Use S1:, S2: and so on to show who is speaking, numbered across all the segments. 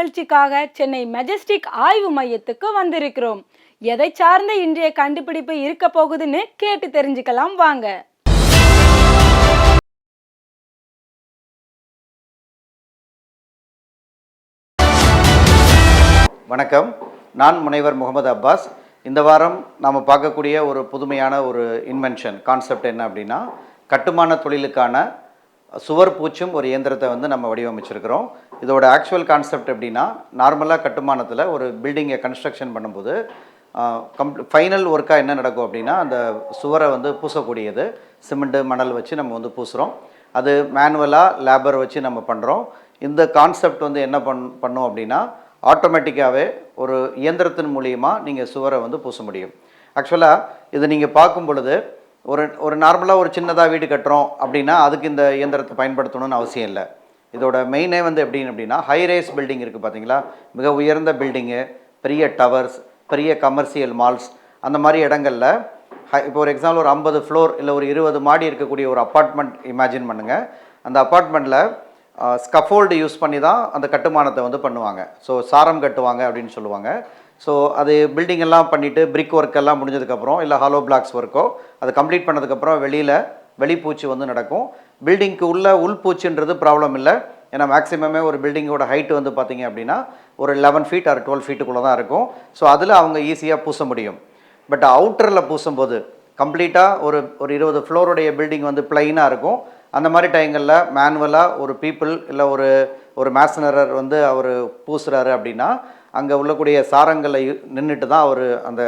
S1: நிகழ்ச்சிக்காக சென்னை மெஜஸ்டிக் ஆய்வு மையத்துக்கு வந்திருக்கிறோம். எதை சார்ந்த இன்றைய கண்டுபிடிப்பு இருக்க போகுதுன்னு கேட்டு தெரிஞ்சுக்கலாம் வாங்க.
S2: வணக்கம். நான் முனைவர் முகமது அப்பாஸ். இந்த வாரம் நாம் பார்க்கக்கூடிய ஒரு புதுமையான ஒரு இன்வென்ஷன் கான்செப்ட் என்ன அப்படின்னா கட்டுமான தொழிலுக்கான சுவர் பூச்சும் ஒரு இயந்திரத்தை வந்து நம்ம வடிவமைச்சிருக்கிறோம். இதோட ஆக்சுவல் கான்செப்ட் எப்படின்னா நார்மலாக கட்டுமானத்தில் ஒரு பில்டிங்கை கன்ஸ்ட்ரக்ஷன் பண்ணும்போது கம்ப் ஃபைனல் ஒர்க்காக என்ன நடக்கும் அப்படின்னா அந்த சுவரை வந்து பூசக்கூடியது. சிமெண்ட்டு மணல் வச்சு நம்ம வந்து பூசுகிறோம் அது மேனுவலாக லேபர் வச்சு நம்ம பண்ணுறோம் இந்த கான்செப்ட் வந்து என்ன பண் பண்ணோம் அப்படின்னா ஆட்டோமேட்டிக்காகவே ஒரு இயந்திரத்தின் மூலியமாக நீங்கள் சுவரை வந்து பூச முடியும். ஆக்சுவலாக இது நீங்கள் பார்க்கும் பொழுது ஒரு ஒரு நார்மலாக ஒரு சின்னதாக வீடு கட்டுறோம் அப்படின்னா அதுக்கு இந்த இயந்திரத்தை பயன்படுத்தணும்னு அவசியம் இல்லை. இதோட மெயினே வந்து எப்படின்னு அப்படின்னா ஹை ரேஸ் பில்டிங் இருக்குது பார்த்தீங்களா மிக உயர்ந்த பில்டிங்கு பெரிய டவர்ஸ் பெரிய கமர்ஷியல் மால்ஸ் அந்த மாதிரி இடங்களில் ஹை இப்போ ஒரு எக்ஸாம்பிள் ஒரு ஐம்பது ஃப்ளோர் இல்லை ஒரு இருபது மாடி இருக்கக்கூடிய ஒரு அப்பார்ட்மெண்ட் இமேஜின் பண்ணுங்கள் அந்த அப்பார்ட்மெண்ட்டில் ஸ்கஃபோல்டு யூஸ் பண்ணி தான் அந்த கட்டுமானத்தை வந்து பண்ணுவாங்க. ஸோ சாரம் கட்டுவாங்க அப்படின்னு சொல்லுவாங்க. ஸோ அது பில்டிங் எல்லாம் பண்ணிவிட்டு பிரிக் ஒர்க் எல்லாம் முடிஞ்சதுக்கப்புறம் இல்லை ஹாலோ பிளாக்ஸ் ஒர்க்கோ அது கம்ப்ளீட் பண்ணதுக்கப்புறம் வெளியில் வெளிப்பூச்சி வந்து நடக்கும். பில்டிங்க்கு உள்ள உள்பூச்சின்றது ப்ராப்ளம் இல்லை. ஏன்னா மேக்ஸிமமே ஒரு பில்டிங்கோட ஹைட் வந்து பார்த்திங்க அப்படின்னா ஒரு லெவன் ஃபீட் ஆர் டுவெல் ஃபீட்டுக்குள்ளே தான் இருக்கும். ஸோ அதில் அவங்க ஈஸியாக பூச முடியும். பட் அவுட்டரில் பூசும்போது கம்ப்ளீட்டாக ஒரு ஒரு இருபது ஃப்ளோருடைய பில்டிங் வந்து பிளைனாக இருக்கும். அந்த மாதிரி டைங்களில் மேனுவலாக ஒரு பீப்புள் இல்லை ஒரு ஒரு மேசனரர் வந்து அவர் பூசுகிறாரு அப்படின்னா அங்கே உள்ளக்கூடிய சாரங்களை நின்றுட்டு தான் அவர் அந்த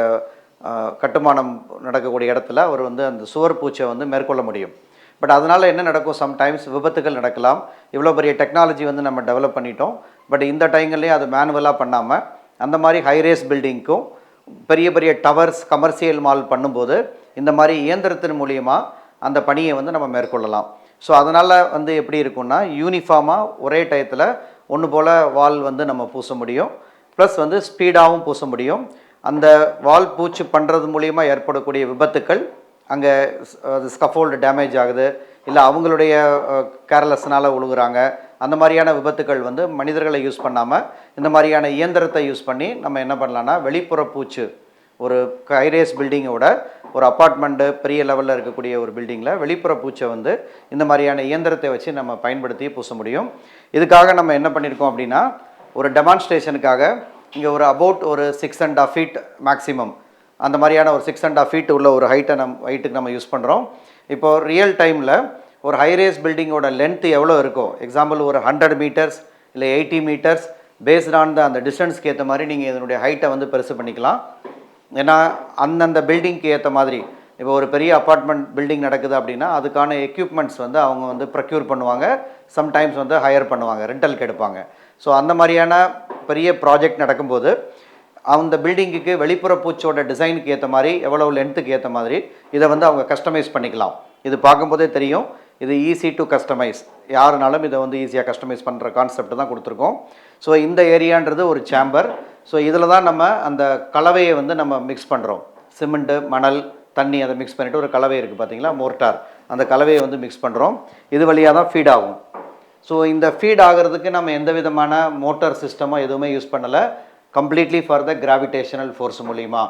S2: கட்டுமானம் நடக்கக்கூடிய இடத்துல அவர் வந்து அந்த சுவர் பூச்சை வந்து மேற்கொள்ள முடியும். பட் அதனால் என்ன நடக்கும்? சம்டைம்ஸ் விபத்துகள் நடக்கலாம். இவ்வளோ பெரிய டெக்னாலஜி வந்து நம்ம டெவலப் பண்ணிட்டோம். பட் இந்த டைங்கள்லேயும் அது மேனுவலாக பண்ணாமல் அந்த மாதிரி ஹைரேஸ் பில்டிங்க்கும் பெரிய பெரிய டவர்ஸ் கமர்ஷியல் மால் பண்ணும்போது இந்த மாதிரி இயந்திரத்தின் மூலியமாக அந்த பணியை வந்து நம்ம மேற்கொள்ளலாம். ஸோ அதனால் வந்து எப்படி இருக்கும்னா யூனிஃபார்மாக ஒரே டயத்தில் ஒன்று போல் வால் வந்து நம்ம பூச முடியும். ப்ளஸ் வந்து ஸ்பீடாகவும் பூச முடியும். அந்த வால் பூச்சு பண்ணுறது மூலியமாக ஏற்படக்கூடிய விபத்துக்கள் அங்கே அது ஸ்கஃபோல்டு டேமேஜ் ஆகுது இல்லை அவங்களுடைய கேர்லெஸ்னால் உழுகுறாங்க. அந்த மாதிரியான விபத்துக்கள் வந்து மனிதர்களை யூஸ் பண்ணாமல் இந்த மாதிரியான இயந்திரத்தை யூஸ் பண்ணி நம்ம என்ன பண்ணலான்னா வெளிப்புற பூச்சு ஒரு கைரேஸ் பில்டிங்கோட ஒரு அப்பார்ட்மெண்ட்டு பெரிய லெவலில் இருக்கக்கூடிய ஒரு பில்டிங்கில் வெளிப்புற பூச்சை வந்து இந்த மாதிரியான இயந்திரத்தை வச்சு நம்ம பயன்படுத்தி பூச முடியும். இதுக்காக நம்ம என்ன பண்ணியிருக்கோம் அப்படின்னா ஒரு டெமான்ஸ்ட்ரேஷனுக்காக இங்கே ஒரு அபவுட் ஒரு six and half feet maximum அந்த மாதிரியான ஒரு சிக்ஸ் அண்ட் ஆஃப் ஃபீட் உள்ள ஒரு ஹைட்டை நம் ஹைட்டுக்கு நம்ம யூஸ் பண்ணுறோம் இப்போது ரியல் டைமில் ஒரு ஹைரேஸ் பில்டிங்கோட லென்த்து எவ்வளோ இருக்கோ எக்ஸாம்பிள் ஒரு ஹண்ட்ரட் மீட்டர்ஸ் இல்லை eighty meters based on the அந்த டிஸ்டன்ஸ்க்கு ஏற்ற மாதிரி நீங்கள் இதனுடைய ஹைட்டை வந்து பெருசு பண்ணிக்கலாம். ஏன்னா அந்தந்த பில்டிங்க்கு ஏற்ற மாதிரி இப்போ ஒரு பெரிய அப்பார்ட்மெண்ட் பில்டிங் நடக்குது அப்படின்னா அதுக்கான எக்யூப்மெண்ட்ஸ் வந்து அவங்க வந்து ப்ரொக்யூர் பண்ணுவாங்க. சம்டைம்ஸ் வந்து ஹையர் பண்ணுவாங்க ரெண்டலுக்கு எடுப்பாங்க. ஸோ அந்த மாதிரியான பெரிய ப்ராஜெக்ட் நடக்கும்போது அந்த பில்டிங்குக்கு வெளிப்புற பூச்சோட டிசைனுக்கு ஏற்ற மாதிரி எவ்வளோ லென்த்துக்கு ஏற்ற மாதிரி இதை வந்து அவங்க கஸ்டமைஸ் பண்ணிக்கலாம். இது பார்க்கும்போதே தெரியும் இது ஈஸி டு கஸ்டமைஸ் யாருனாலும் இதை வந்து ஈஸியாக கஸ்டமைஸ் பண்ணுற கான்செப்ட் தான் கொடுத்துருக்கோம். ஸோ இந்த ஏரியான்றது ஒரு சேம்பர் ஸோ இதில் தான் நம்ம அந்த கலவையை வந்து நம்ம மிக்ஸ் பண்ணுறோம் சிமெண்ட்டு மணல் தண்ணி அதை மிக்ஸ் பண்ணிவிட்டு ஒரு கலவை இருக்குது பார்த்தீங்களா மோர்ட்டார் அந்த கலவையை வந்து மிக்ஸ் பண்ணுறோம் இது வழியாக தான் ஃபீட் ஆகும். ஸோ இந்த ஃபீட் ஆகிறதுக்கு நம்ம எந்த விதமான மோட்டார் சிஸ்டமோ எதுவுமே யூஸ் பண்ணலை. Completely for the gravitational force மூலிமா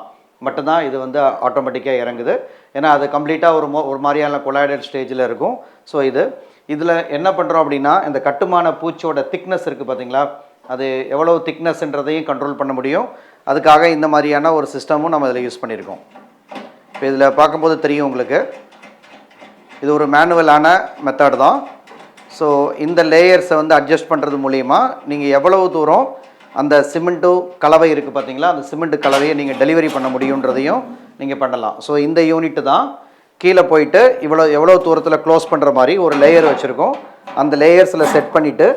S2: மட்டும்தான் இது வந்து ஆட்டோமேட்டிக்காக இறங்குது. ஏன்னா அது கம்ப்ளீட்டாக ஒரு மோ ஒரு மாதிரியான கொலாய்டட் ஸ்டேஜில் இருக்கும். ஸோ இது இதில் என்ன பண்ணுறோம் அப்படின்னா இந்த கட்டுமான பூச்சோட திக்னஸ் இருக்குது பார்த்தீங்களா அது எவ்வளோ திக்னஸ்ன்றதையும் கண்ட்ரோல் பண்ண முடியும். அதுக்காக இந்த மாதிரியான ஒரு சிஸ்டமும் நம்ம இதில் யூஸ் பண்ணியிருக்கோம். இப்போ இதில் பார்க்கும்போது தெரியும் உங்களுக்கு. இது ஒரு மேனுவலான மெத்தட் தான். ஸோ இந்த லேயர்ஸை வந்து அட்ஜஸ்ட் பண்ணுறது மூலிமா நீங்கள் எவ்வளவு தூரம் அந்த சிமெண்ட்டு கலவை இருக்குது பார்த்தீங்களா? அந்த சிமெண்ட் கலவையை நீங்கள் டெலிவரி பண்ண முடியுன்றதையும் நீங்கள் பண்ணலாம். ஸோ இந்த யூனிட்டு தான் கீழே போயிட்டு இவ்வளோ எவ்வளோ தூரத்தில் க்ளோஸ் பண்ணுற மாதிரி ஒரு லேயர் வச்சுருக்கோம். அந்த லேயர்ஸில் செட் பண்ணிவிட்டு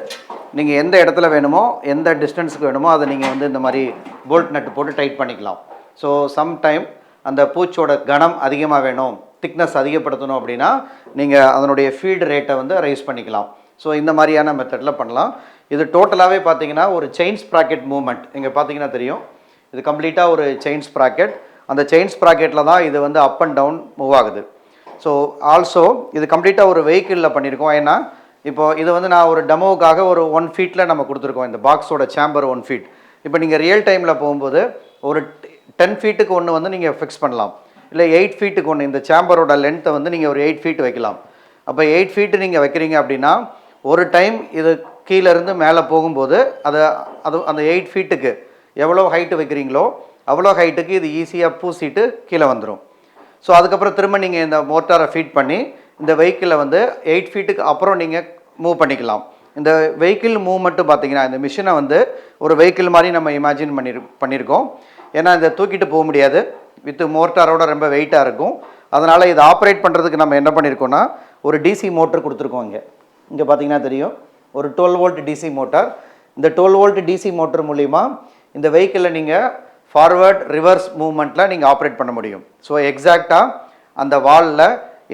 S2: நீங்கள் எந்த இடத்துல வேணுமோ எந்த டிஸ்டன்ஸுக்கு வேணுமோ அதை நீங்கள் வந்து இந்த மாதிரி போல்ட் நட்டு போட்டு டைட் பண்ணிக்கலாம். ஸோ சம்டைம் அந்த பூச்சோட கனம் அதிகமாக வேணும். திக்னஸ் அதிகப்படுத்தணும் அப்படின்னா நீங்கள் அதனுடைய ஃபீல்டு ரேட்டை வந்து ரைஸ் பண்ணிக்கலாம். ஸோ இந்த மாதிரியான மெத்தடில் பண்ணலாம். இது டோட்டலாகவே பார்த்தீங்கன்னா ஒரு செயின் ஸ்ப்ராக்கெட் மூமெண்ட் இங்கே பார்த்தீங்கன்னா தெரியும். இது கம்ப்ளீட்டாக ஒரு செயின் ஸ்ப்ராக்கெட் அந்த செயின் ஸ்ப்ராக்கெட்டில் தான் இது வந்து அப் அண்ட் டவுன் மூவ் ஆகுது. ஸோ ஆல்சோ இது கம்ப்ளீட்டாக ஒரு வெஹிக்கிளில் பண்ணியிருக்கோம் ஏன்னா இப்போ இது வந்து நான் ஒரு டெமோவுக்காக ஒரு ஒன் ஃபீட்டில் நம்ம கொடுத்துருக்கோம். இந்த பாக்ஸோட சேம்பர் ஒன் ஃபீட் இப்போ நீங்கள் ரியல் டைமில் போகும்போது ஒரு டென் ஃபீட்டுக்கு ஒன்று வந்து நீங்கள் ஃபிக்ஸ் பண்ணலாம். இல்லை எயிட் ஃபீட்டுக்கு ஒன்று இந்த சேம்பரோட லென்த்தை வந்து நீங்கள் ஒரு எயிட் ஃபீட் வைக்கலாம். அப்போ எயிட் ஃபீட்டு நீங்கள் வைக்கிறீங்க அப்படின்னா ஒரு டைம் இது கீழேருந்து மேலே போகும்போது அதை அது அந்த எயிட் ஃபீட்டுக்கு எவ்வளோ ஹைட்டு வைக்கிறீங்களோ அவ்வளோ ஹைட்டுக்கு இது ஈஸியாக பூசிட்டு கீழே வந்துடும் ஸோ அதுக்கப்புறம் திரும்ப நீங்கள் இந்த மோட்டாரை ஃபீட் பண்ணி இந்த வெஹிக்கிளை வந்து எயிட் ஃபீட்டுக்கு அப்புறம் நீங்கள் மூவ் பண்ணிக்கலாம். இந்த வெஹிக்கிள் மூவ்மெண்ட்டு பார்த்தீங்கன்னா இந்த மிஷினை வந்து ஒரு வெஹிக்கிள் மாதிரி நம்ம இமேஜின் பண்ணிரு பண்ணியிருக்கோம் ஏன்னா இதை தூக்கிட்டு போக முடியாது. வித் மோட்டாரோட ரொம்ப வெயிட்டாக இருக்கும். அதனால் இதை ஆப்ரேட் பண்ணுறதுக்கு நம்ம என்ன பண்ணியிருக்கோம்னா ஒரு டிசி மோட்டர் கொடுத்துருக்கோம் இங்கே. இங்கே பார்த்தீங்கன்னா தெரியும். ஒரு டுவெல் வோல்ட் டிசி மோட்டார். இந்த டுவெல் வோல்ட் டிசி மோட்டர் மூலிமா இந்த வெஹிக்கிளில் நீங்கள் ஃபார்வர்ட் ரிவர்ஸ் மூவ்மெண்ட்டில் நீங்கள் ஆப்ரேட் பண்ண முடியும். ஸோ எக்ஸாக்டாக அந்த வாலில்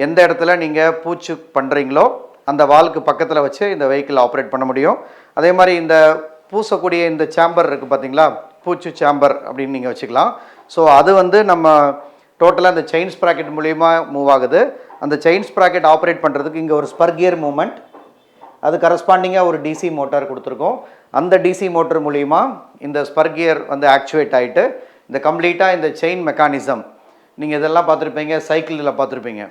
S2: எந்த இடத்துல நீங்கள் பூச்சு பண்ணுறீங்களோ அந்த வாலுக்கு பக்கத்தில் வச்சு இந்த வெஹிக்கிள் ஆப்ரேட் பண்ண முடியும். அதே மாதிரி இந்த பூசக்கூடிய இந்த சேம்பர் இருக்குது பார்த்தீங்களா பூச்சி சேம்பர் அப்படின்னு நீங்கள் வச்சுக்கலாம். ஸோ அது வந்து நம்ம டோட்டலாக அந்த செயின் ஸ்ப்ராக்கெட் மூலிமா மூவ் ஆகுது. அந்த செயின் ஸ்ப்ராக்கெட் ஆப்ரேட் பண்ணுறதுக்கு இங்கே ஒரு ஸ்பர்கியர் மூமெண்ட் அது கரஸ்பாண்டிங்காக ஒரு டிசி மோட்டார் கொடுத்துருக்கோம். அந்த டிசி மோட்டர் மூலிமா இந்த ஸ்பர்கியர் வந்து ஆக்சுவேட் ஆகிட்டு இந்த கம்ப்ளீட்டாக இந்த செயின் மெக்கானிசம் நீங்கள் இதெல்லாம் பார்த்துருப்பீங்க சைக்கிளில் பார்த்துருப்பீங்க.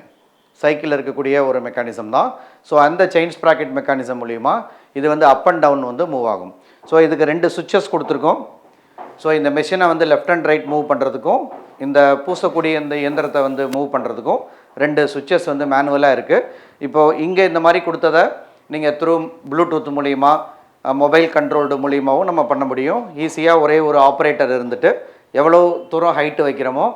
S2: சைக்கிளில் இருக்கக்கூடிய ஒரு மெக்கானிசம் தான். ஸோ அந்த செயின் ஸ்ப்ராக்கெட் மெக்கானிசம் மூலிமா இது வந்து அப் அண்ட் டவுன் வந்து மூவ் ஆகும். ஸோ இதுக்கு ரெண்டு சுவிச்சஸ் கொடுத்துருக்கோம். ஸோ இந்த மெஷினை வந்து லெஃப்ட் அண்ட் ரைட் மூவ் பண்ணுறதுக்கும் இந்த பூசக்கூடிய இந்த இயந்திரத்தை வந்து மூவ் பண்ணுறதுக்கும் ரெண்டு சுவிட்சஸ் வந்து மேனுவலாக இருக்குது இப்போது இங்கே இந்த மாதிரி கொடுத்ததை நீங்கள் த்ரூ ப்ளூடூத் மூலிமா மொபைல் கண்ட்ரோல்டு மூலியமாகவும் நம்ம பண்ண முடியும். ஈஸியாக ஒரே ஒரு ஆப்ரேட்டர் இருந்துட்டு எவ்வளோ தூரம் ஹைட்டு வைக்கிறோமோ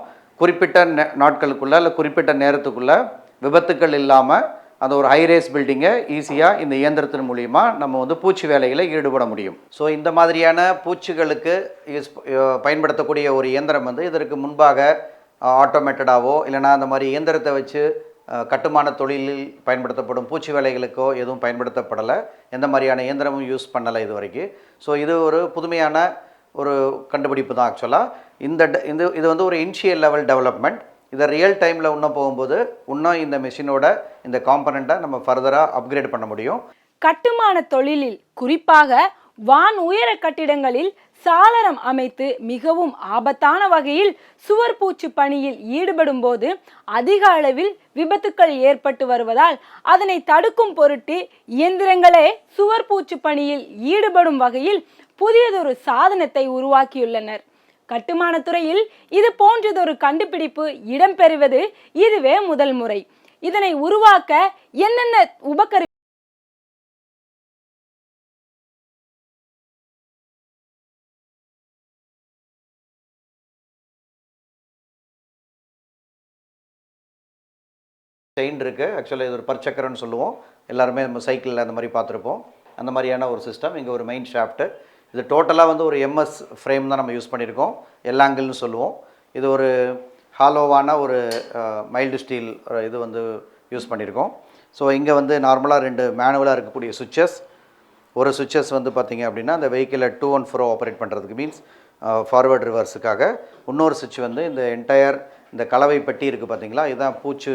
S2: குறிப்பிட்ட நாட்களுக்குள்ளே இல்லை குறிப்பிட்ட நேரத்துக்குள்ளே விபத்துக்கள் இல்லாமல் அந்த ஒரு ஹைரேஸ் பில்டிங்கை ஈஸியாக இந்த இயந்திரத்தின் மூலிமா நம்ம வந்து பூச்சி வேலையில் ஈடுபட முடியும். ஸோ இந்த மாதிரியான பூச்சிகளுக்கு யூஸ் பயன்படுத்தக்கூடிய ஒரு இயந்திரம் வந்து இதற்கு முன்பாக ஆட்டோமேட்டடாவோ இல்லைனா அந்த மாதிரி இயந்திரத்தை வச்சு கட்டுமான தொழிலில் பயன்படுத்தப்படும் பூச்சி வேலைகளுக்கோ எதுவும் பயன்படுத்தப்படலை. எந்த மாதிரியான இயந்திரமும் யூஸ் பண்ணலை இது வரைக்கும் ஸோ இது ஒரு புதுமையான ஒரு கண்டுபிடிப்பு தான் ஆக்சுவலாக இந்த இது வந்து ஒரு இன்ஷியல் லெவல் டெவலப்மெண்ட் இதை ரியல் டைமில் இன்னும் போகும்போது இன்னும் இந்த மிஷினோட இந்த காம்பனண்ட்டை நம்ம ஃபர்தராக அப்கிரேட் பண்ண முடியும்.
S1: கட்டுமான தொழிலில் குறிப்பாக வான் உயர கட்டிடங்களில் சாளரம் அமைத்து மிகவும் ஆபத்தான வகையில் சுவர் பூச்சு பணியில் ஈடுபடும் போது அதிக அளவில் விபத்துக்கள் ஏற்பட்டு வருவதால் அதனை தடுக்கும் பொருட்டு இயந்திரங்களே சுவர் பூச்சு பணியில் ஈடுபடும் வகையில் புதியதொரு சாதனத்தை உருவாக்கியுள்ளனர். கட்டுமானத்துறையில் இது போன்றதொரு கண்டுபிடிப்பு இடம்பெறுவது இதுவே முதல் முறை. இதனை உருவாக்க என்னென்ன உபகரி
S2: செயின் இருக்குது ஆக்சுவலாக இது ஒரு பர்ச்சக்கரன்னு சொல்லுவோம். எல்லாருமே நம்ம சைக்கிளில் அந்த மாதிரி பார்த்துருப்போம். அந்த மாதிரியான ஒரு சிஸ்டம் இங்கே ஒரு மெயின் ஷாஃப்ட்டு இது டோட்டலாக வந்து ஒரு எம்எஸ் ஃப்ரேம் தான் நம்ம யூஸ் பண்ணியிருக்கோம். எல்லாங்கிள்னு சொல்லுவோம். இது ஒரு ஹாலோவான ஒரு மைல்டு ஸ்டீல் இது வந்து யூஸ் பண்ணியிருக்கோம். ஸோ இங்கே வந்து நார்மலாக ரெண்டு மேனுவலாக இருக்கக்கூடிய சுவிச்சஸ் ஒரு சுவிச்சஸ் வந்து பார்த்திங்க அப்படின்னா அந்த வெஹிக்கிளை டூ ஒன் ஃபோரோ ஆப்ரேட் பண்ணுறதுக்கு மீன்ஸ் ஃபார்வர்ட் ரிவர்ஸுக்காக இன்னொரு சுவிட்ச் வந்து இந்த என்டையர் இந்த கலவை பட்டி இருக்குது பார்த்தீங்களா இதுதான் பூச்சு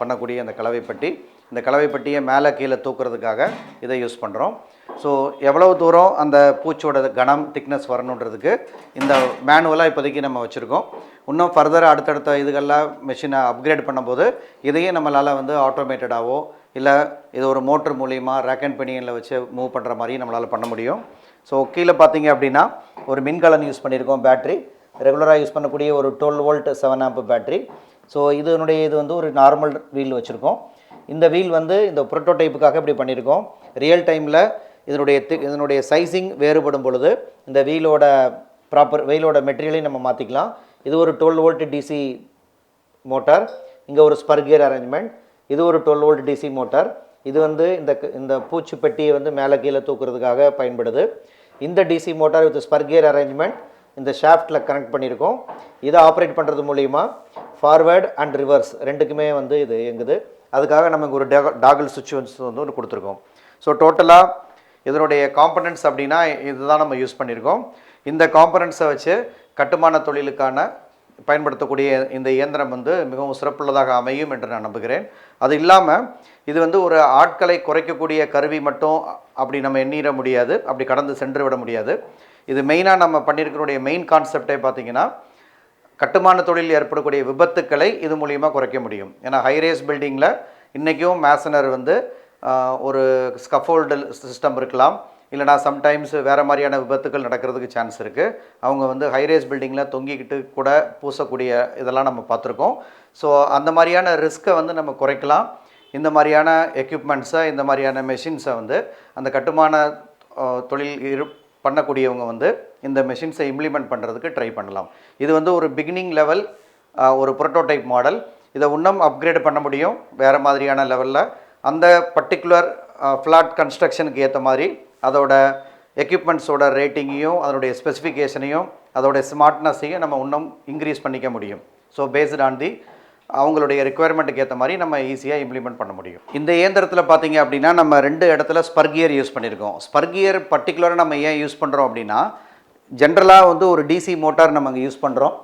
S2: பண்ணக்கூடிய அந்த கலவை பட்டி. இந்த கலவை பட்டியை மேலே கீழே தூக்குறதுக்காக இதை யூஸ் பண்ணுறோம் ஸோ எவ்வளவு தூரம் அந்த பூச்சோட கனம் திக்னஸ் வரணுன்றதுக்கு இந்த மேனுவலாக இப்போதைக்கு நம்ம வச்சுருக்கோம். இன்னும் ஃபர்தராக அடுத்தடுத்த இதுகள்லாம் மெஷினை அப்கிரேட் பண்ணும்போது இதையும் நம்மளால் வந்து ஆட்டோமேட்டடாகவோ இல்லை இது ஒரு மோட்டர் மூலியமாக ரேக் அண்ட் பெனியனில் வச்சு மூவ் பண்ணுற மாதிரியும் நம்மளால் பண்ண முடியும். ஸோ கீழே பார்த்தீங்க அப்படின்னா ஒரு மின்கலன் யூஸ் பண்ணியிருக்கோம் பேட்ரி ரெகுலராக யூஸ் பண்ணக்கூடிய ஒரு twelve volt seven amp battery so இதனுடைய இது வந்து ஒரு நார்மல் வீல் வச்சுருக்கோம். இந்த வீல் வந்து இந்த ப்ரோட்டோடைப்புக்காக இப்படி பண்ணியிருக்கோம். ரியல் டைமில் இதனுடைய thi- இதனுடைய சைஸிங் வேறுபடும் பொழுது இந்த வீலோட ப்ராப்பர் வெயிலோட மெட்டீரியலையும் நம்ம மாற்றிக்கலாம் இது ஒரு டுவெல் வோல்ட் டிசி மோட்டார் இங்கே ஒரு ஸ்பர்கியர் அரேஞ்ச்மெண்ட் இது ஒரு டுவெல் வோல்ட் டிசி மோட்டார் இது வந்து இந்த க- இந்த பூச்சி பெட்டியை வந்து மேலே கீழே தூக்குறதுக்காக பயன்படுது. இந்த DC motor with spur gear arrangement இந்த ஷாஃப்ட்டில் கனெக்ட் பண்ணியிருக்கோம். இதை ஆப்ரேட் பண்ணுறது மூலிமா ஃபார்வேர்டு அண்ட் ரிவர்ஸ் ரெண்டுக்குமே வந்து இது இயங்குது. அதுக்காக நமக்கு ஒரு டாகல் சுவிட்ச் வந்து ஒன்று கொடுத்துருக்கோம். ஸோ டோட்டலாக இதனுடைய காம்பனண்ட்ஸ் அப்படின்னா இதுதான் நம்ம யூஸ் பண்ணியிருக்கோம். இந்த காம்பனண்ட்ஸை வச்சு கட்டுமான தொழிலுக்கான பயன்படுத்தக்கூடிய இந்த இயந்திரம் வந்து மிகவும் சிறப்புள்ளதாக அமையும் என்று நான் நம்புகிறேன். அது இல்லாமல் இது வந்து ஒரு ஆட்களை குறைக்கக்கூடிய கருவி மட்டும் அப்படி நம்ம எண்ணிட முடியாது. அப்படி கடந்து சென்று விட முடியாது. இது மெயினாக நம்ம பண்ணியிருக்கிறோடைய மெயின் கான்செப்டே பார்த்தீங்கன்னா கட்டுமான தொழில் ஏற்படக்கூடிய விபத்துக்களை இது மூலியமாக குறைக்க முடியும். ஏன்னா ஹைரேஸ் பில்டிங்கில் இன்றைக்கும் மேசனர் வந்து ஒரு ஸ்கஃபோல்டு சிஸ்டம் இருக்கலாம். இல்லைனா சம்டைம்ஸ் வேறு மாதிரியான விபத்துக்கள் நடக்கிறதுக்கு சான்ஸ் இருக்குது அவங்க வந்து ஹைரேஸ் பில்டிங்கில் தொங்கிக்கிட்டு கூட பூசக்கூடிய இதெல்லாம் நம்ம பார்த்துருக்கோம். ஸோ அந்த மாதிரியான ரிஸ்க்கை வந்து நம்ம குறைக்கலாம். இந்த மாதிரியான எக்யூப்மெண்ட்ஸை இந்த மாதிரியான மெஷின்ஸை வந்து அந்த கட்டுமான தொழில் இரு பண்ணக்கூடியவங்க வந்து இந்த மெஷின்ஸை இம்ப்ளிமெண்ட் பண்ணுறதுக்கு ட்ரை பண்ணலாம். இது வந்து ஒரு பிகினிங் லெவல் ஒரு ப்ரோட்டோடைப் மாடல் இதை இன்னும் அப்கிரேட் பண்ண முடியும் வேறு மாதிரியான லெவலில் அந்த பர்டிகுலர் ஃப்ளாட் கன்ஸ்ட்ரக்ஷனுக்கு ஏற்ற மாதிரி அதோட எக்யூப்மெண்ட்ஸோட ரேட்டிங்கையும் அதனுடைய ஸ்பெசிஃபிகேஷனையும் அதோடைய ஸ்மார்ட்னஸையும் நம்ம இன்னும் இன்க்ரீஸ் பண்ணிக்க முடியும். ஸோ பேஸ்ட் ஆன் தி அவங்களுடைய ரெக்குயர்மெண்ட்டுக்கு ஏற்ற மாதிரி நம்ம ஈஸியாக இம்ப்ளிமெண்ட் பண்ண முடியும். இந்த இயந்திரத்தில் பார்த்தீங்க அப்படின்னா நம்ம ரெண்டு இடத்துல ஸ்பர்கியர் யூஸ் பண்ணியிருக்கோம் ஸ்பர்கியர் பர்டிகுலராக நம்ம ஏன் யூஸ் பண்ணுறோம் அப்படின்னா ஜென்ரலாக வந்து ஒரு டிசி மோட்டார் நம்ம அங்கே யூஸ் பண்ணுறோம்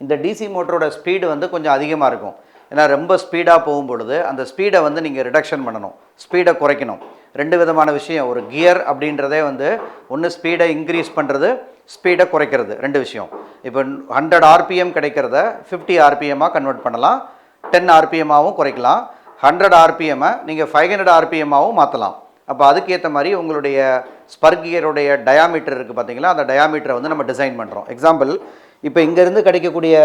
S2: இந்த டிசி மோட்டரோட ஸ்பீடு வந்து கொஞ்சம் அதிகமாக இருக்கும். ஏன்னா ரொம்ப ஸ்பீடாக போகும் பொழுது அந்த ஸ்பீடை வந்து நீங்கள் ரிடக்ஷன் பண்ணணும். ஸ்பீடை குறைக்கணும். ரெண்டு விதமான விஷயம். ஒரு கியர் அப்படின்றதே வந்து ஒன்று ஸ்பீடை இன்க்ரீஸ் பண்ணுறது ஸ்பீடை குறைக்கிறது. ரெண்டு விஷயம். இப்போ ஹண்ட்ரட் ஆர்பிஎம் கிடைக்கிறத ஃபிஃப்டி ஆர்பிஎம்மாக கன்வெர்ட் பண்ணலாம். டென் ஆர்பிஎம்மாகவும் குறைக்கலாம். ஹண்ட்ரட் ஆர்பிஎம்மை நீங்கள் ஃபைவ் ஹண்ட்ரட் ஆர்பிஎம்மாகவும் மாற்றலாம் அப்போ அதுக்கேற்ற மாதிரி உங்களுடைய ஸ்பர்கியருடைய டயாமீட்டர் இருக்குது பார்த்தீங்களா அந்த டயாமீட்டரை வந்து நம்ம டிசைன் பண்ணுறோம் எக்ஸாம்பிள் இப்போ இங்கேருந்து கிடைக்கக்கூடிய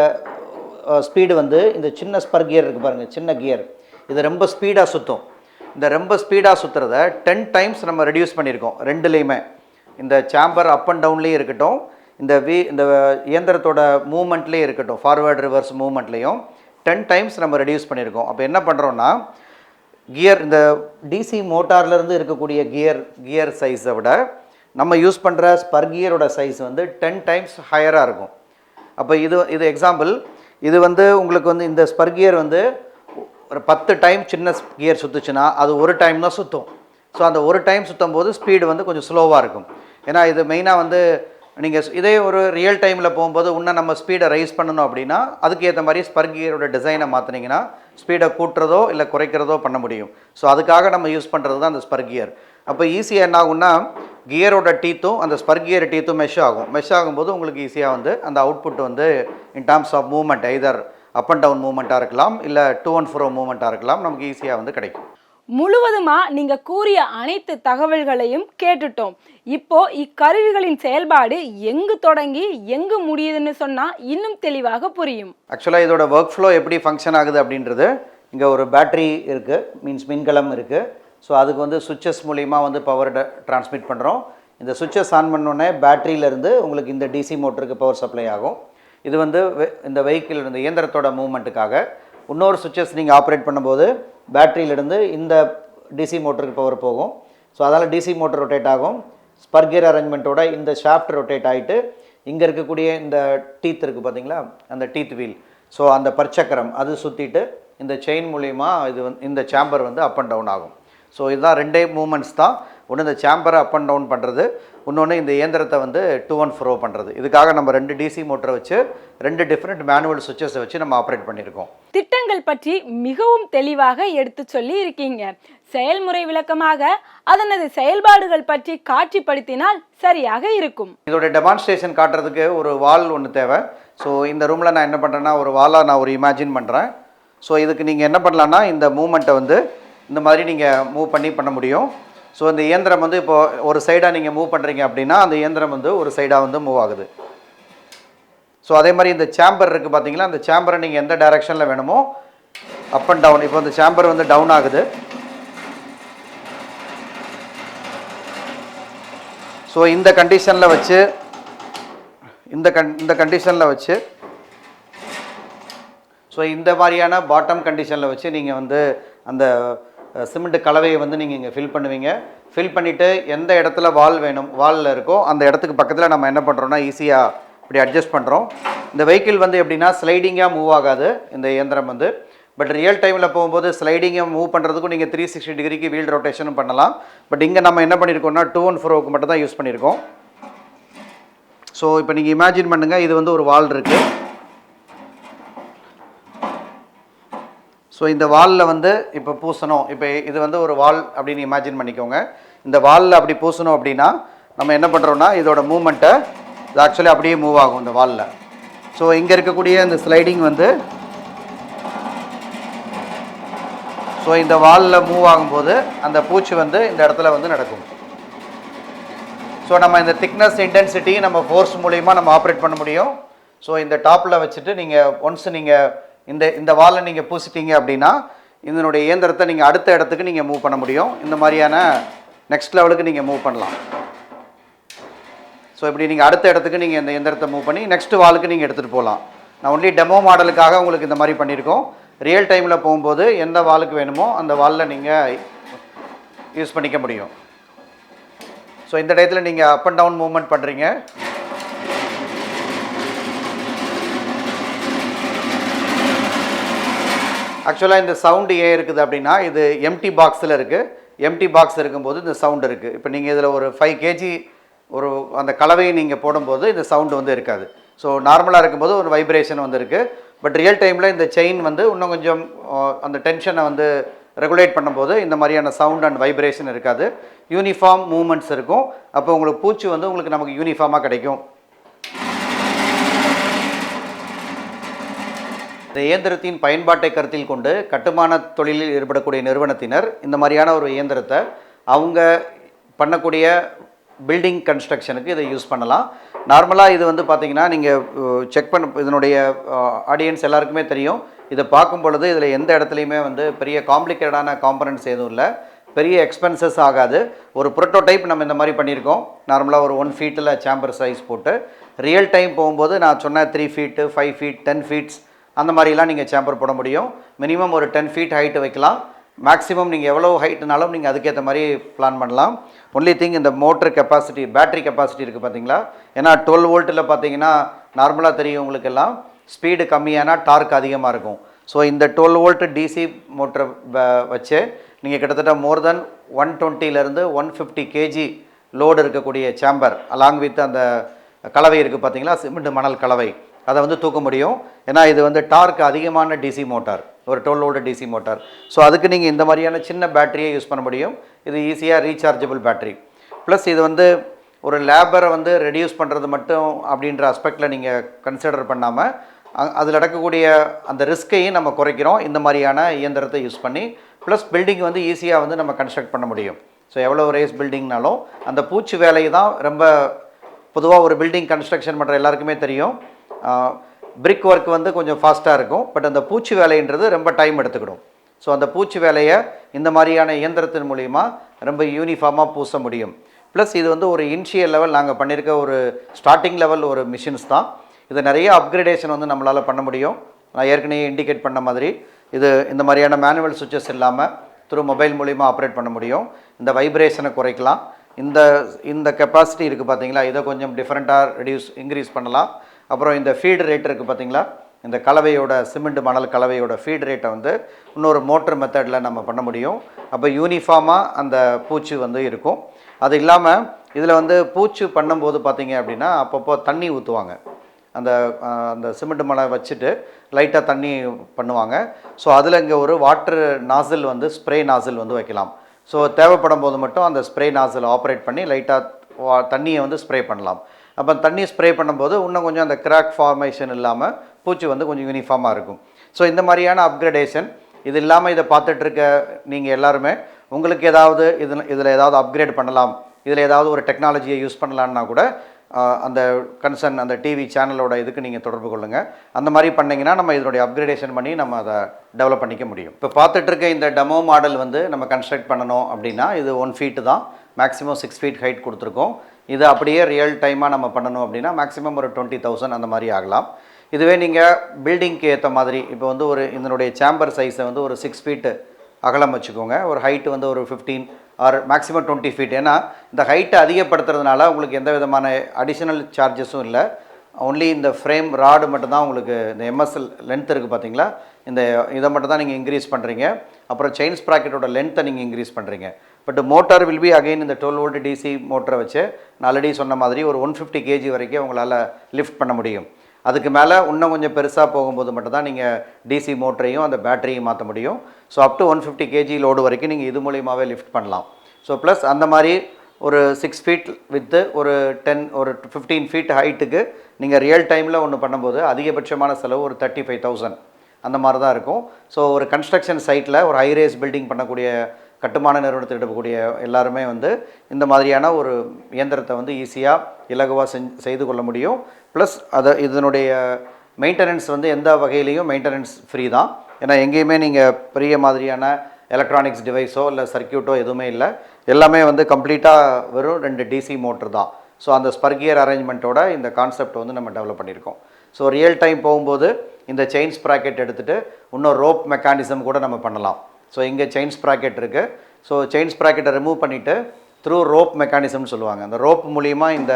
S2: ஸ்பீடு வந்து இந்த சின்ன ஸ்பர் கியர் இருக்குது பாருங்கள் சின்ன கியர் இது ரொம்ப ஸ்பீடாக சுற்றும் இந்த ரொம்ப ஸ்பீடாக சுற்றுறத டென் டைம்ஸ் நம்ம ரெடியூஸ் பண்ணியிருக்கோம். ரெண்டுலேயுமே. இந்த சாம்பர் அப் அண்ட் டவுன்லேயும் இருக்கட்டும் இந்த வி இந்த இயந்திரத்தோட மூமெண்ட்லேயும் இருக்கட்டும் ஃபார்வேர்டு ரிவர்ஸ் மூமெண்ட்லேயும் டென் டைம்ஸ் நம்ம ரெடியூஸ் பண்ணியிருக்கோம். அப்போ என்ன பண்ணுறோன்னா கியர் இந்த டிசி மோட்டார்லேருந்து இருக்கக்கூடிய கியர் கியர் சைஸை விட நம்ம யூஸ் பண்ணுற ஸ்பர் கியரோட சைஸ் வந்து டென் டைம்ஸ் ஹையராக இருக்கும். அப்போ இது இது எக்ஸாம்பிள் இது வந்து உங்களுக்கு வந்து இந்த ஸ்பர் கியர் வந்து ஒரு பத்து டைம் சின்ன கியர் சுற்றுச்சுன்னா அது ஒரு டைம் தான் சுற்றும் ஸோ அந்த ஒரு டைம் சுற்றும் போது ஸ்பீடு வந்து கொஞ்சம் ஸ்லோவாக இருக்கும். ஏன்னா இது மெயினாக வந்து நீங்கள் இதே ஒரு ரியல் டைமில் போகும்போது இன்னும் நம்ம ஸ்பீடை ரைஸ் பண்ணணும் அப்படின்னா அதுக்கு ஏற்ற மாதிரி ஸ்பர் கியரோட டிசைனை மாற்றினீங்கன்னா ஸ்பீடை கூட்டுறதோ இல்லை குறைக்கிறதோ பண்ண முடியும். ஸோ அதுக்காக நம்ம யூஸ் பண்ணுறது தான் அந்த ஸ்பர் கியர் அப்போ ஈஸியாக என்ன ஆகும்னா கியரோட டீத்தும் அந்த ஸ்பர் கியர் டீத்தும் மெஷ் ஆகும். மெஷ் ஆகும்போது உங்களுக்கு ஈஸியாக வந்து அந்த அவுட்புட் வந்து in terms of movement either up and down மூவ்மெண்ட்டாக இருக்கலாம் இல்லை டூ அண்ட் ஃபோரோ மூவ்மெண்ட்டாக இருக்கலாம் நமக்கு ஈஸியாக வந்து கிடைக்கும்.
S1: முழுவதுமா நீங்க கூறிய அனைத்து தகவல்களையும் கேட்டுட்டோம். இப்போ இக்கருவிகளின் செயல்பாடு எங்கு தொடங்கி எங்கு முடியுதுன்னு சொன்னா இன்னும் தெளிவாக புரியும்.
S2: ஆக்சுவலாக இதோட ஒர்க் ஃப்ளோ எப்படி ஃபங்க்ஷன் ஆகுது அப்படின்றது இங்கே ஒரு பேட்டரி இருக்குது மீன்ஸ் மின்கலம் இருக்குது ஸோ அதுக்கு வந்து சுவிட்சஸ் மூலிமா வந்து பவர் டிரான்ஸ்மிட் பண்ணுறோம் இந்த சுவிட்சஸ் ஆன் பண்ணோடனே பேட்டரியிலேருந்து உங்களுக்கு இந்த டிசி மோட்டருக்கு பவர் சப்ளை ஆகும். இது வந்து வெ- இந்த வெஹிக்கிள் இந்த இயந்திரத்தோட மூவ்மெண்ட்டுக்காக இன்னொரு சுவிட்சஸ் நீங்கள் ஆப்ரேட் பண்ணும்போது பேட்டரியிலேருந்து இந்த டிசி மோட்டருக்கு பவர் போகும். ஸோ அதால் டிசி மோட்டர் ரொட்டேட் ஆகும். ஸ்பர்கியர் அரேஞ்ச்மெண்ட்டோட இந்த ஷாஃப்ட் ரொட்டேட் ஆகிட்டு இங்கே இருக்கக்கூடிய இந்த டீத் இருக்குது பார்த்தீங்களா அந்த டீத் வீல். ஸோ அந்த பற்சக்கரம் அது சுற்றிட்டு இந்த செயின் மூலிமா இது வந்து இந்த சேம்பர் வந்து அப் அண்ட் டவுன் ஆகும். ஸோ இதுதான் ரெண்டே மூமெண்ட்ஸ் தான். ஒன்று இந்த சேம்பரை அப் அண்ட் டவுன் பண்ணுறது இன்னொன்று இந்த இயந்திரத்தை வந்து டூ அண்ட் ஃப்ரோ பண்ணுறது இதுக்காக நம்ம ரெண்டு டிசி மோட்டரை வச்சு ரெண்டு டிஃப்ரெண்ட் மேனுவல் சுவிச்சஸை வச்சு நம்ம ஆப்ரேட் பண்ணியிருக்கோம்.
S1: திட்டங்கள் பற்றி மிகவும் தெளிவாக எடுத்து சொல்லி இருக்கீங்க. செயல்முறை விளக்கமாக அதனது செயல்பாடுகள் பற்றி காட்சிப்படுத்தினால் சரியாக இருக்கும்.
S2: இதோட டெமான்ஸ்ட்ரேஷன் காட்டுறதுக்கு ஒரு வால் ஒன்று தேவை. ஸோ இந்த ரூமில் நான் என்ன பண்ணுறேன்னா ஒரு வாலாக நான் ஒரு இமேஜின் பண்ணுறேன் ஸோ இதுக்கு நீங்கள் என்ன பண்ணலான்னா இந்த மூமெண்ட்டை வந்து இந்த மாதிரி நீங்கள் மூவ் பண்ணி பண்ண முடியும். ஸோ இந்த இயந்திரம் வந்து இப்போது ஒரு சைடாக நீங்கள் மூவ் பண்ணுறீங்க அப்படின்னா அந்த இயந்திரம் வந்து ஒரு சைடாக வந்து மூவ் ஆகுது. ஸோ அதே மாதிரி இந்த சேம்பர் இருக்குது பார்த்தீங்களா அந்த சேம்பரை நீங்கள் எந்த டைரெக்ஷனில் வேணுமோ அப் அண்ட் டவுன் இப்போ இந்த சேம்பர் வந்து டவுன் ஆகுது. ஸோ இந்த கண்டிஷனில் வச்சு இந்த கண் இந்த கண்டிஷனில் வச்சு ஸோ இந்த மாதிரியான பாட்டம் கண்டிஷனில் வச்சு நீங்கள் வந்து அந்த சிமெண்ட் கலவையை வந்து நீங்கள் இங்கே ஃபில் பண்ணுவீங்க. ஃபில் பண்ணிவிட்டு எந்த இடத்துல வால் வேணும் வாலில் இருக்கோ அந்த இடத்துக்கு பக்கத்தில் நம்ம என்ன பண்ணுறோன்னா ஈஸியாக இப்படி அட்ஜஸ்ட் பண்ணுறோம் இந்த வெஹிக்கிள் வந்து எப்படின்னா ஸ்லைடிங்காக மூவ் ஆகாது இந்த இயந்திரம் வந்து. பட் ரியல் டைமில் போகும்போது ஸ்லைடிங்கை மூவ் பண்ணுறதுக்கும் நீங்கள் த்ரீ சிக்ஸ்டி டிகிரிக்கு வீல் ரொட்டேஷனும் பண்ணலாம். பட் இங்கே நம்ம என்ன பண்ணியிருக்கோம்னா டூ ஒன் ஃபோரோக்கு மட்டும் தான் யூஸ் பண்ணியிருக்கோம் ஸோ இப்போ நீங்கள் இமேஜின் பண்ணுங்கள் இது வந்து ஒரு வால் இருக்குது ஸோ இந்த வாலில் வந்து இப்போ பூசணும். இப்போ இது வந்து ஒரு வால் அப்படின்னு இமேஜின் பண்ணிக்கோங்க. இந்த வாலில் அப்படி பூசணும் அப்படின்னா நம்ம என்ன பண்ணுறோம்னா இதோட மூமெண்ட்டை இது ஆக்சுவலி அப்படியே மூவ் ஆகும் இந்த வாலில். ஸோ இங்கே இருக்கக்கூடிய இந்த ஸ்லைடிங் வந்து ஸோ இந்த வாலில் மூவ் ஆகும்போது அந்த பூச்சி வந்து இந்த இடத்துல வந்து நடக்கும். ஸோ நம்ம இந்த திக்னஸ் இன்டென்சிட்டி நம்ம ஃபோர்ஸ் மூலிமா நம்ம ஆப்ரேட் பண்ண முடியும். ஸோ இந்த டாப்பில் வச்சுட்டு நீங்கள் ஒன்ஸ் நீங்கள் இந்த இந்த வாலை நீங்கள் பூசிட்டீங்க அப்படின்னா இதனுடைய இயந்திரத்தை நீங்கள் அடுத்த இடத்துக்கு நீங்கள் மூவ் பண்ண முடியும். இந்த மாதிரியான நெக்ஸ்ட் லெவலுக்கு நீங்கள் மூவ் பண்ணலாம். ஸோ இப்படி நீங்கள் அடுத்த இடத்துக்கு நீங்கள் இந்த இயந்திரத்தை மூவ் பண்ணி நெக்ஸ்ட் வாலுக்கு நீங்கள் எடுத்துகிட்டு போகலாம் நான் ஒன்லி டெமோ மாடலுக்காக உங்களுக்கு இந்த மாதிரி பண்ணியிருக்கோம். ரியல் டைமில் போகும்போது எந்த வாலுக்கு வேணுமோ அந்த வாலில் நீங்கள் யூஸ் பண்ணிக்க முடியும். ஸோ இந்த டயத்தில் நீங்கள் அப் அண்ட் டவுன் மூவ்மெண்ட் பண்ணுறீங்க ஆக்சுவலாக இந்த சவுண்டு ஏன் இருக்குது அப்படின்னா இது எம்டி பாக்ஸில் இருக்குது எம்டி பாக்ஸ் இருக்கும்போது இந்த சவுண்டு இருக்குது இப்போ நீங்கள் இதில் ஒரு ஃபைவ் கேஜி ஒரு அந்த கலவையை நீங்கள் போடும்போது இந்த சவுண்டு வந்து இருக்காது. ஸோ நார்மலாக இருக்கும்போது ஒரு வைப்ரேஷன் வந்து இருக்குது பட் ரியல் டைமில் இந்த செயின் வந்து இன்னும் கொஞ்சம் அந்த டென்ஷனை வந்து ரெகுலேட் பண்ணும்போது இந்த மாதிரியான சவுண்ட் அண்ட் வைப்ரேஷன் இருக்காது. யூனிஃபார்ம் மூமெண்ட்ஸ் இருக்கும். அப்போ உங்களுக்கு பூச்சி வந்து உங்களுக்கு நமக்கு யூனிஃபார்மாக கிடைக்கும். இந்த இயந்திரத்தின் பயன்பாட்டை கருத்தில் கொண்டு கட்டுமான தொழிலில் ஈடுபடக்கூடிய நிறுவனத்தினர் இந்த மாதிரியான ஒரு இயந்திரத்தை அவங்க பண்ணக்கூடிய பில்டிங் கன்ஸ்ட்ரக்ஷனுக்கு இதை யூஸ் பண்ணலாம். நார்மலாக இது வந்து பார்த்தீங்கன்னா நீங்கள் செக் பண்ண இதனுடைய ஆடியன்ஸ் எல்லாருக்குமே தெரியும். இதை பார்க்கும் பொழுது இதில் எந்த இடத்துலையுமே வந்து பெரிய காம்ப்ளிகேட்டடான காம்பனன்ட்ஸ் எதுவும் இல்லை. பெரிய எக்ஸ்பென்சஸ் ஆகாது. ஒரு ப்ரோட்டோடைப் நம்ம இந்த மாதிரி பண்ணியிருக்கோம். நார்மலாக ஒரு ஒன் ஃபீட்டில் சேம்பர் சைஸ் போட்டு ரியல் டைம் போகும்போது நான் சொன்ன three feet five feet ten feets அந்த மாதிரிலாம் நீங்கள் சேம்பர் போட முடியும். மினிமம் ஒரு டென் ஃபீட் ஹைட்டு வைக்கலாம். மேக்ஸிமம் நீங்கள் எவ்வளோ ஹைட்னாலும் நீங்கள் அதுக்கேற்ற மாதிரி பிளான் பண்ணலாம். ஒன்லி திங் இந்த மோட்டர் கெப்பாசிட்டி பேட்டரி கெப்பாசிட்டி இருக்குது பார்த்தீங்களா ஏன்னா டுவெல் வோல்ட்டில் பார்த்தீங்கன்னா நார்மலாக தெரியும் உங்களுக்கு எல்லாம் ஸ்பீடு கம்மியானா டார்க் அதிகமாக இருக்கும். ஸோ இந்த டுவெல் வோல்ட் டிசி மோட்டரை வச்சு நீங்கள் கிட்டத்தட்ட மோர் தென் ஒன் டுவெண்ட்டிலேருந்து ஒன் ஃபிஃப்டி கேஜி லோடு இருக்கக்கூடிய சேம்பர் அலாங் வித் அந்த கலவை இருக்குது பார்த்தீங்களா சிமெண்ட் மணல் கலவை. அதை வந்து தூக்க முடியும். ஏன்னா இது வந்து டார்க் அதிகமான டிசி மோட்டார். ஒரு twelve volt DC motor. So அதுக்கு நீங்கள் இந்த மாதிரியான சின்ன பேட்டரியை யூஸ் பண்ண முடியும். இது ஈஸியாக ரீசார்ஜபிள் பேட்டரி ப்ளஸ் இது வந்து ஒரு லேபரை வந்து ரெடியூஸ் பண்ணுறது மட்டும் அப்படின்ற அஸ்பெக்டில் நீங்கள் கன்சிடர் பண்ணாமல் அதில் நடக்கக்கூடிய அந்த ரிஸ்க்கையும் நம்ம குறைக்கிறோம். இந்த மாதிரியான இயந்திரத்தை யூஸ் பண்ணி ப்ளஸ் பில்டிங் வந்து ஈஸியாக வந்து நம்ம கன்ஸ்ட்ரக்ட் பண்ண முடியும். ஸோ எவ்வளோ ரேஸ் பில்டிங்னாலும் அந்த பூச்சி வேலையை தான் ரொம்ப பொதுவாக ஒரு பில்டிங் கன்ஸ்ட்ரக்ஷன் பண்ணுற எல்லாருக்குமே தெரியும். பிரிக் ஒர்க் வந்து கொஞ்சம் ஃபாஸ்ட்டாக இருக்கும். பட் அந்த பூச்சி வேலைன்றது ரொம்ப டைம் எடுத்துக்கிடும். ஸோ அந்த பூச்சி வேலையை இந்த மாதிரியான இயந்திரத்தின் மூலிமா ரொம்ப யூனிஃபார்மாக பூச முடியும். ப்ளஸ் இது வந்து ஒரு இன்ஷியல் லெவல் நாங்கள் பண்ணியிருக்க ஒரு ஸ்டார்டிங் லெவல் ஒரு மிஷின்ஸ் தான். இது நிறைய அப்கிரேடேஷன் வந்து நம்மளால் பண்ண முடியும். நான் ஏற்கனவே இண்டிகேட் பண்ண மாதிரி இது இந்த மாதிரியான மேனுவல் சுவிச்சஸ் இல்லாமல் த்ரூ மொபைல் மூலிமா ஆப்ரேட் பண்ண முடியும். இந்த வைப்ரேஷனை குறைக்கலாம். இந்த இந்த கெப்பாசிட்டி இருக்குது பார்த்தீங்களா இதை கொஞ்சம் டிஃப்ரெண்ட்டாக ரெடியூஸ் இன்க்ரீஸ் பண்ணலாம். அப்புறம் இந்த ஃபீடு ரேட் இருக்குது பார்த்தீங்களா இந்த கலவையோட சிமெண்ட் மணல் கலவையோட ஃபீட் ரேட்டை வந்து இன்னொரு மோட்டர் மெத்தடில் நம்ம பண்ண முடியும். அப்போ யூனிஃபார்மாக அந்த பூச்சி வந்து இருக்கும். அது இல்லாமல் இதில் வந்து பூச்சி பண்ணும்போது பார்த்தீங்க அப்படின்னா அப்பப்போ தண்ணி ஊற்றுவாங்க அந்த அந்த சிமெண்ட் மலை வச்சுட்டு லைட்டாக தண்ணி பண்ணுவாங்க. ஸோ அதில் இங்கே ஒரு வாட்டர் நாசில் வந்து ஸ்ப்ரே நாசில் வந்து வைக்கலாம். ஸோ தேவைப்படும் போது மட்டும் அந்த ஸ்ப்ரே நாசில் ஆப்ரேட் பண்ணி லைட்டாக தண்ணியை வந்து ஸ்ப்ரே பண்ணலாம். அப்போ தண்ணி ஸ்ப்ரே பண்ணும்போது இன்னும் கொஞ்சம் அந்த கிராக் ஃபார்மேஷன் இல்லாமல் பூச்சி வந்து கொஞ்சம் யூனிஃபார்மாக இருக்கும். ஸோ இந்த மாதிரியான அப்கிரேடேஷன் இது இல்லாமல் இதை பார்த்துட்ருக்க நீங்கள் எல்லாருமே உங்களுக்கு ஏதாவது இதில் இதில் ஏதாவது அப்கிரேட் பண்ணலாம் இதில் ஏதாவது ஒரு டெக்னாலஜியை யூஸ் பண்ணலான்னா கூட அந்த கன்சர்ன் அந்த டிவி சேனலோட இதுக்கு நீங்கள் தொடர்பு கொள்ளுங்கள் அந்த மாதிரி பண்ணிங்கன்னா நம்ம இதனுடைய அப்கிரேடேஷன் பண்ணி நம்ம அதை டெவலப் பண்ணிக்க முடியும். இப்போ பார்த்துட்ருக்க இந்த டெமோ மாடல் வந்து நம்ம கன்ஸ்ட்ரக்ட் பண்ணணும் அப்படின்னா இது ஒன் ஃபீட்டு தான் மேக்ஸிமம் சிக்ஸ் ஃபீட் ஹைட் கொடுத்துருக்கோம். இது அப்படியே ரியல் டைமாக நம்ம பண்ணணும் அப்படின்னா மேக்ஸிமம் ஒரு டுவெண்ட்டி தௌசண்ட் அந்த மாதிரி ஆகலாம். இதுவே நீங்கள் பில்டிங்க்கு ஏற்ற மாதிரி இப்போ வந்து ஒரு இதனுடைய சேம்பர் சைஸை வந்து ஒரு சிக்ஸ் ஃபீட்டு அகலம் வச்சுக்கோங்க. ஒரு ஹைட்டு வந்து ஒரு fifteen or maximum twenty feet ஏன்னா இந்த ஹைட்டை அதிகப்படுத்துறதுனால உங்களுக்கு எந்த விதமான அடிஷ்னல் சார்ஜஸும் இல்லை. ஒன்லி இந்த ஃப்ரேம் ராடு மட்டும்தான் உங்களுக்கு இந்த எம்எஸ்எல் லென்த் இருக்குது பார்த்தீங்களா இந்த இதை மட்டும் தான் நீங்கள் இன்க்ரீஸ் பண்ணுறீங்க அப்புறம் செயின் ஸ்ப்ராக்கெட்டோட லென்த்தை நீங்கள் இன்க்ரீஸ் பண்ணுறீங்க but motor will be again இந்த டுவெல் வோல்ட் டிசி மோட்டரை வச்சு நான் ஆல்ரெடி சொன்ன மாதிரி ஒரு ஒன் ஃபிஃப்டி கேஜி வரைக்கும் உங்களால் லிஃப்ட் பண்ண முடியும். அதுக்கு மேலே இன்னும் கொஞ்சம் பெருசாக போகும்போது மட்டும்தான் நீங்கள் டிசி மோட்டரையும் அந்த பேட்டரியும் மாற்ற முடியும். So up to one fifty KG load வரைக்கும் நீங்கள் இது மூலியமாகவே லிஃப்ட் பண்ணலாம். ஸோ ப்ளஸ் அந்த மாதிரி ஒரு சிக்ஸ் ஃபீட் வித்து ஒரு டென் ஒரு ஃபிஃப்டீன் ஃபீட் ஹைட்டுக்கு நீங்கள் ரியல் டைமில் ஒன்று பண்ணும்போது அதிகபட்சமான செலவு ஒரு தேர்ட்டி ஃபைவ் தௌசண்ட் அந்த மாதிரி தான் இருக்கும். ஸோ ஒரு கன்ஸ்ட்ரக்ஷன் சைட்டில் ஒரு ஹைரேஸ் பில்டிங் பண்ணக்கூடிய கட்டுமான நிறுவனத்தில் எடுக்கக்கூடிய எல்லாருமே வந்து இந்த மாதிரியான ஒரு இயந்திரத்தை வந்து ஈஸியாக இலகுவாக செஞ் செய்து கொள்ள முடியும். ப்ளஸ் அதை இதனுடைய மெயின்டெனன்ஸ் வந்து எந்த வகையிலையும் மெயின்டெனன்ஸ் ஃப்ரீ தான். ஏன்னா எங்கேயுமே நீங்கள் பெரிய மாதிரியான எலக்ட்ரானிக்ஸ் டிவைஸோ இல்லை சர்க்கியூட்டோ எதுவுமே இல்லை. எல்லாமே வந்து கம்ப்ளீட்டாக வெறும் ரெண்டு டிசி மோட்டர் தான். ஸோ அந்த ஸ்பர்கியர் அரேஞ்ச்மெண்ட்டோட இந்த கான்செப்ட் வந்து நம்ம டெவலப் பண்ணியிருக்கோம். ஸோ ரியல் டைம் போகும்போது இந்த செயின் ஸ்ப்ராக்கெட் எடுத்துகிட்டு இன்னும் ரோப் மெக்கானிசம் கூட நம்ம பண்ணலாம். ஸோ இங்கே செயின் ஸ்ப்ராக்கெட் இருக்குது ஸோ செயின் ஸ்ப்ராக்கெட்டை ரிமூவ் பண்ணிவிட்டு த்ரூ ரோப் மெக்கானிசம்னு சொல்லுவாங்க. அந்த ரோப் மூலியமாக இந்த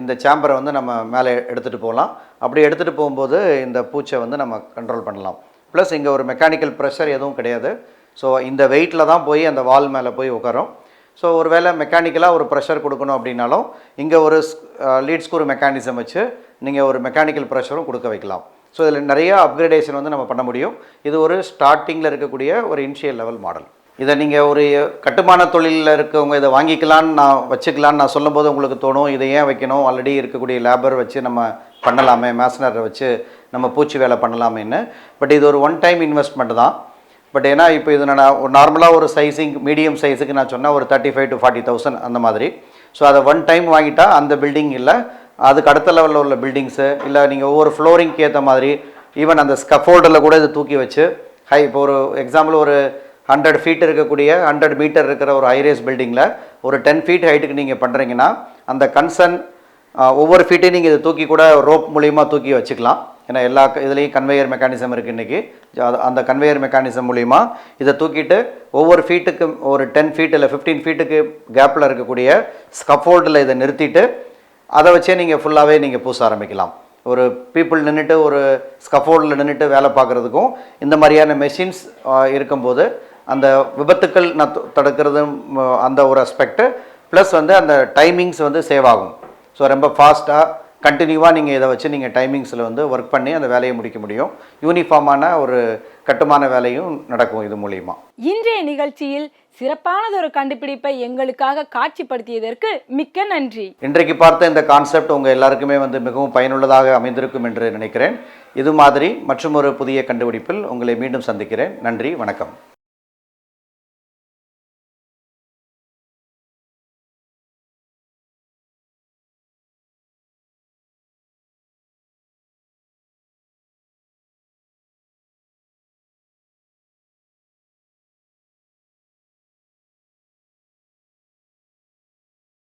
S2: இந்த சேம்பரை வந்து நம்ம மேலே எடுத்துகிட்டு போகலாம். அப்படி எடுத்துகிட்டு போகும்போது இந்த பூச்சை வந்து நம்ம கண்ட்ரோல் பண்ணலாம். ப்ளஸ் இங்கே ஒரு மெக்கானிக்கல் ப்ரெஷர் எதுவும் கிடையாது. ஸோ இந்த வெயிட்டில் தான் போய் அந்த வால் மேலே போய் உட்காரும் ஸோ ஒரு வேளை மெக்கானிக்கலாக ஒரு ப்ரெஷர் கொடுக்கணும் அப்படின்னாலும் இங்கே ஒரு லீட் ஸ்க்ரூ மெக்கானிசம் வச்சு நீங்கள் ஒரு மெக்கானிக்கல் ப்ரெஷரும் கொடுக்க வைக்கலாம். ஸோ இதில் நிறைய அப்கிரேடேஷன் வந்து நம்ம பண்ண முடியும். இது ஒரு ஸ்டார்டிங்கில் இருக்கக்கூடிய ஒரு இனிஷியல் லெவல் மாடல் இதை நீங்கள் ஒரு கட்டுமான தொழிலில் இருக்கவங்க இதை வாங்கிக்கலான்னு நான் வச்சுக்கலான்னு நான் சொல்லும்போது உங்களுக்கு தோணும் இதை ஏன் வைக்கணும்? ஆல்ரெடி இருக்கக்கூடிய லேபர் வச்சு நம்ம பண்ணலாமே மேசனரை வச்சு நம்ம பூச்சி வேலை பண்ணலாமேன்னு. பட் இது ஒரு ஒன் டைம் இன்வெஸ்ட்மெண்ட் தான். பட் ஏன்னா இப்போ இது நான் நார்மலாக ஒரு சைஸிங் மீடியம் சைஸுக்கு நான் சொன்னால் ஒரு thirty five to forty thousand அந்த மாதிரி. ஸோ அதை ஒன் டைம் வாங்கிட்டால் அந்த பில்டிங் இல்லை. அதுக்கு அடுத்த லெவலில் உள்ள பில்டிங்ஸு இல்லை நீங்கள் ஒவ்வொரு ஃப்ளோரிங்க்கு ஏற்ற மாதிரி ஈவன் அந்த ஸ்கஃபோல்டில் கூட இது தூக்கி வச்சு ஹை இப்போ ஒரு எக்ஸாம்பிள் ஒரு ஹண்ட்ரட் ஃபீட் இருக்கக்கூடிய ஹண்ட்ரட் மீட்டர் இருக்கிற ஒரு ஹைரேஸ் பில்டிங்கில் ஒரு டென் ஃபீட் ஹைட்டுக்கு நீங்கள் பண்ணுறீங்கன்னா அந்த கன்சர்ன் ஒவ்வொரு ஃபீட்டையும் நீங்கள் இதை தூக்கி கூட ரோப் மூலியமாக தூக்கி வச்சுக்கலாம். ஏன்னா எல்லா இதுலேயும் கன்வேயர் மெக்கானிசம் இருக்குது இன்றைக்கி அந்த கன்வேயர் மெக்கானிசம் மூலிமா இதை தூக்கிட்டு ஒவ்வொரு ஃபீட்டுக்கு ஒரு டென் ஃபீட் இல்லை ஃபிஃப்டீன் ஃபீட்டுக்கு கேப்பில் இருக்கக்கூடிய ஸ்கஃபோல்டில் இதை நிறுத்திட்டு அதை வச்சே நீங்கள் ஃபுல்லாகவே நீங்கள் பூச ஆரம்பிக்கலாம். ஒரு பீப்புள் நின்றுட்டு ஒரு ஸ்கஃபோல்டில் நின்றுட்டு வேலை பார்க்குறதுக்கும் இந்த மாதிரியான மெஷின்ஸ் இருக்கும்போது அந்த விபத்துக்கள் நான் தடுக்கிறதும் தடுக்கிறது அந்த ஒரு அஸ்பெக்ட்டு ப்ளஸ் வந்து அந்த டைமிங்ஸ் வந்து சேவ் ஆகும். ஸோ ரொம்ப ஃபாஸ்ட்டாக கண்டினியூவாக நீங்கள் இதை வச்சு நீங்கள் டைமிங்ஸில் வந்து ஒர்க் பண்ணி அந்த வேலையை முடிக்க முடியும். யூனிஃபார்மான ஒரு கட்டுமான வேலையும் நடக்கும் இது மூலியமாக
S1: இன்றைய நிகழ்ச்சியில் சிறப்பானதொரு கண்டுபிடிப்பை எங்களுக்காக காட்சிப்படுத்தியதற்கு மிக்க நன்றி.
S2: இன்றைக்கு பார்த்த இந்த கான்செப்ட் உங்கள் எல்லாருக்குமே வந்து மிகவும் பயனுள்ளதாக அமைந்திருக்கும் என்று நினைக்கிறேன். இது மாதிரி மற்றும் ஒரு புதிய கண்டுபிடிப்பில் உங்களை மீண்டும் சந்திக்கிறேன். நன்றி வணக்கம்.